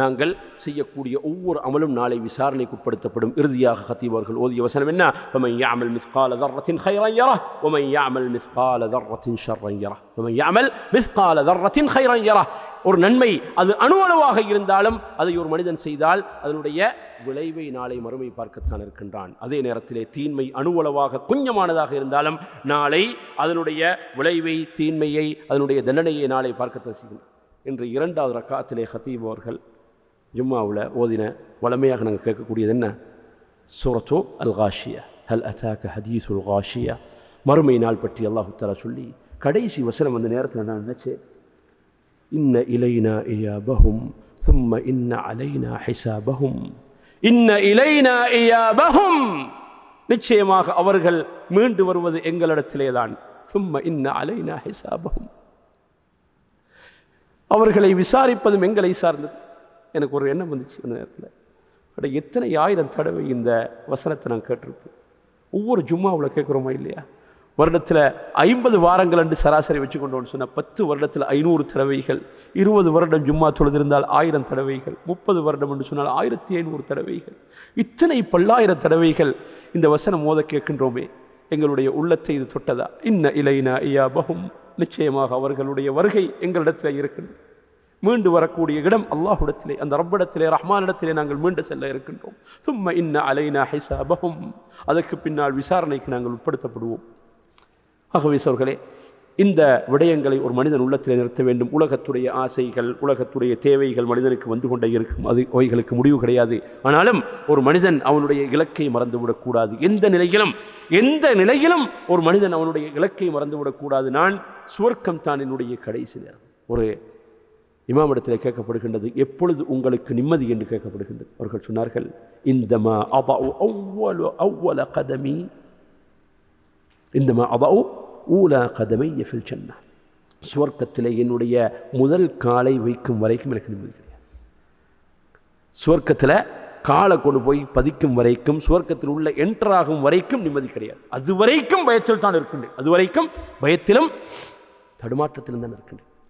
நாங்கள் செய்யக்கூடிய ஒவ்வொரு அமலும் நாளை விசாரணைக்கு உட்படுத்தப்படும். இறுதியாக ஹத்தீவர்கள் ஓதிய வசனம் என்ன? ஒமன் யாமல் மிஸ்கால தர்ரத்தின் ஹைரஞ்சரா ஒமன் யாமல் மிஸ்கால தர்ரத்தின் ஷர்ரஞ்சரா ஒமன் யாமல் மிஸ்கால தர்ரத்தின் ஹைரஞ்சரா ஒரு நன்மை அது அணுவளவாக இருந்தாலும் அதை ஒரு மனிதன் செய்தால் அதனுடைய விளைவை நாளை மறுமை பார்க்கத்தான் இருக்கின்றான். அதே நேரத்திலே தீன்மை அணுவளவாக கொஞ்சமானதாக இருந்தாலும் நாளை அதனுடைய விளைவை தீன்மையை அதனுடைய தண்டனையை நாளை பார்க்கத்தான் செய்யும். என்று இரண்டாவது ரக்காத்திலே ஹத்தீப் அவர்கள் ஜும்மாவில் ஓதின வளமையாக நாங்கள் கேட்கக்கூடியது என்ன சூரத்தோ அல் காஷியா ஹல் அத்தாக்க ஹதீசுல் காஷியா மறுமை நாள் பற்றி அல்லாஹு தஆலா சொல்லி கடைசி வசனம் அந்த நேரத்தில் நான் நினச்சேன் இன்ன இலைனா இயாபஹும் ثم إن علينا حسابهم இன்ன இலைனா இயாபஹும் நிச்சயமாக அவர்கள் மீண்டு வருவது எங்களிடத்திலே தான் ثم إن علينا حسابهم அவர்களை விசாரிப்பதும் எங்களை சார்ந்தது எனக்கு ஒரு எண்ணம் வந்துச்சு அந்த நேரத்தில். அட எத்தனை ஆயிரம் தடவை இந்த வசனத்தை நான் கேட்டிருப்பேன். ஒவ்வொரு ஜும்மாவில் கேட்குறோமா இல்லையா? வருடத்தில் ஐம்பது வாரங்கள் என்று சராசரி வச்சுக்கொண்டோன்னு சொன்னால் பத்து வருடத்தில் ஐநூறு தடவைகள் இருபது வருடம் ஜும்மா தொழுதிருந்தால் ஆயிரம் தடவைகள் முப்பது வருடம் என்று சொன்னால் ஆயிரத்தி ஐநூறு தடவைகள். இத்தனை பல்லாயிரம் தடவைகள் இந்த வசனம் மோத கேட்கின்றோமே. எங்களுடைய உள்ளத்தை இது தொட்டதா? இன்ன இலைனா இயாபகும் நிச்சயமாக அவர்களுடைய வருகை எங்களிடத்தில் இருக்கின்றது மீண்டு வரக்கூடிய இடம் அல்லாஹுடத்திலே அந்த ரப்பிடத்திலே ரஹ்மானிடத்திலே நாங்கள் மீண்டு செல்ல இருக்கின்றோம். சும்மா இன்ன அலைனா ஹிசாபஹும் அதற்கு பின்னால் விசாரணைக்கு நாங்கள் உட்படுத்தப்படுவோம். ஆகவே சோர்களே இந்த விடயங்களை ஒரு மனிதன் உள்ளத்தில் நிறுத்த வேண்டும். உலகத்துடைய ஆசைகள் உலகத்துடைய தேவைகள் மனிதனுக்கு வந்து கொண்டே இருக்கும். அது அவைகளுக்கு முடிவு கிடையாது. ஆனாலும் ஒரு மனிதன் அவனுடைய இலக்கை மறந்துவிடக்கூடாது எந்த நிலையிலும் எந்த நிலையிலும் ஒரு மனிதன் அவனுடைய இலக்கை மறந்துவிடக்கூடாது நான் சுவர்க்கம் தான் என்னுடைய கடைசி நேரம். ஒரு இமாமிடத்தில் கேட்கப்படுகின்றது எப்பொழுது உங்களுக்கு நிம்மதி என்று கேட்கப்படுகின்றது? அவர்கள் சொன்னார்கள் இந்தமா அவ்வளவு அவ்வளவு அவ்வள கதமி. இந்தமா அவ்வளவு ஊலா கதமை எஃபில் சென்னா சுவர்க்கத்தில் என்னுடைய முதல் காலை வைக்கும் வரைக்கும் எனக்கு நிம்மதி கிடையாது. சுவர்க்கத்தில் காலை கொண்டு போய் பதிக்கும் வரைக்கும் சுவர்க்கத்தில் உள்ள என்டராகும் வரைக்கும் நிம்மதி கிடையாது. அது வரைக்கும் பயத்தில் தான் இருக்கின்றேன். அது வரைக்கும் பயத்திலும் தடுமாற்றத்திலும் தான் இருக்கின்றேன்.